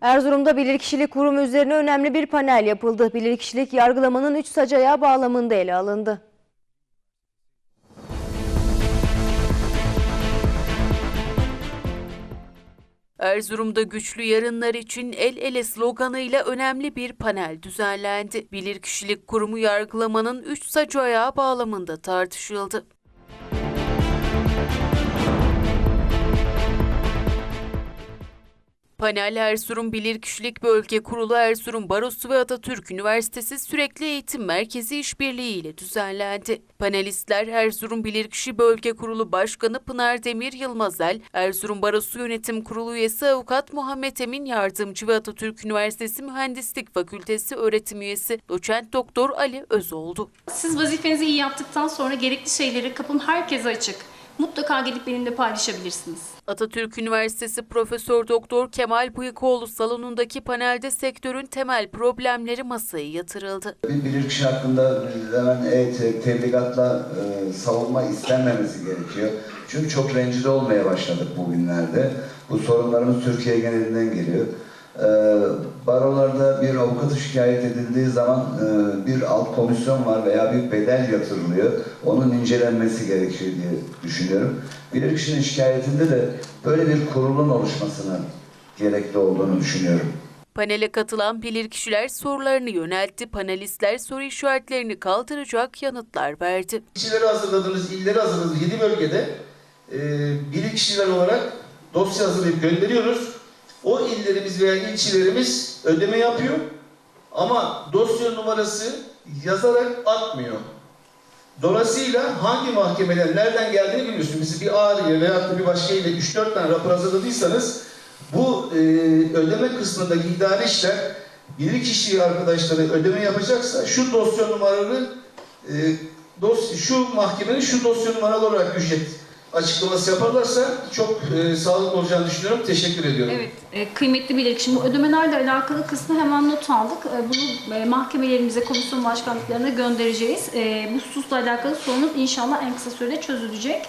Erzurum'da bilirkişilik kurumu üzerine önemli bir panel yapıldı. Bilirkişilik yargılamanın 3 sac ayağı bağlamında ele alındı. Erzurum'da güçlü yarınlar için el ele sloganıyla önemli bir panel düzenlendi. Bilirkişilik Kurumu yargılamanın 3 saç ayağı bağlamında tartışıldı. Panel Erzurum Bilirkişilik Bölge Kurulu Erzurum Barosu ve Atatürk Üniversitesi Sürekli Eğitim Merkezi işbirliği ile düzenlendi. Panelistler Erzurum Bilirkişi Bölge Kurulu Başkanı Pınar Demir Yılmazel, Erzurum Barosu Yönetim Kurulu üyesi Avukat Muhammed Emin Yardımcı ve Atatürk Üniversitesi Mühendislik Fakültesi öğretim üyesi Doçent Doktor Ali Özoldu. Siz vazifenizi iyi yaptıktan sonra gerekli şeyleri kapım herkese açık. Mutlaka gelip benimle paylaşabilirsiniz. Atatürk Üniversitesi Profesör Doktor Kemal Bıyıkoğlu salonundaki panelde sektörün temel problemleri masaya yatırıldı. Bir bilirkişi hakkında hemen e, te- tebligatla e, savunma istenmemesi gerekiyor. Çünkü çok rencide olmaya başladık bugünlerde. Bu sorunlarımız Türkiye genelinden geliyor. E, barolarda bir avukatı şikayet edildiği zaman e, bir alt komisyon var veya bir bedel yatırılıyor. Onun incelenmesi gerekiyor diye düşünüyorum. Bilirkişinin şikayetinde de böyle bir kurulun oluşmasını gerekli olduğunu düşünüyorum. Panele katılan bilirkişiler sorularını yöneltti. Panelistler soru işaretlerini kaldıracak yanıtlar verdi. kişileri hazırladığımız, illeri hazırladığımız 7 bölgede e, bilir kişiler olarak dosya hazırlayıp gönderiyoruz. O illerimiz veya ilçelerimiz ödeme yapıyor ama dosya numarası yazarak atmıyor. Dolayısıyla hangi mahkemeler nereden geldiğini bilmiyorsunuz. Mesela bir ağrıya veya bir başka ile 3-4 tane rapor hazırladıysanız bu e, ödeme kısmındaki idari işler bilirkişi arkadaşları ödeme yapacaksa şu dosya numaralı e, dosya, şu mahkemenin şu dosya numaralı olarak ücret açıklaması yaparlarsa çok e, sağlıklı olacağını düşünüyorum. Teşekkür ediyorum. Evet, e, kıymetli bilirkişim. Bu ödemelerle alakalı kısmı hemen not aldık. E, bunu e, mahkemelerimize, komisyon başkanlıklarına göndereceğiz. E, bu hususla alakalı sorunuz inşallah en kısa sürede çözülecek.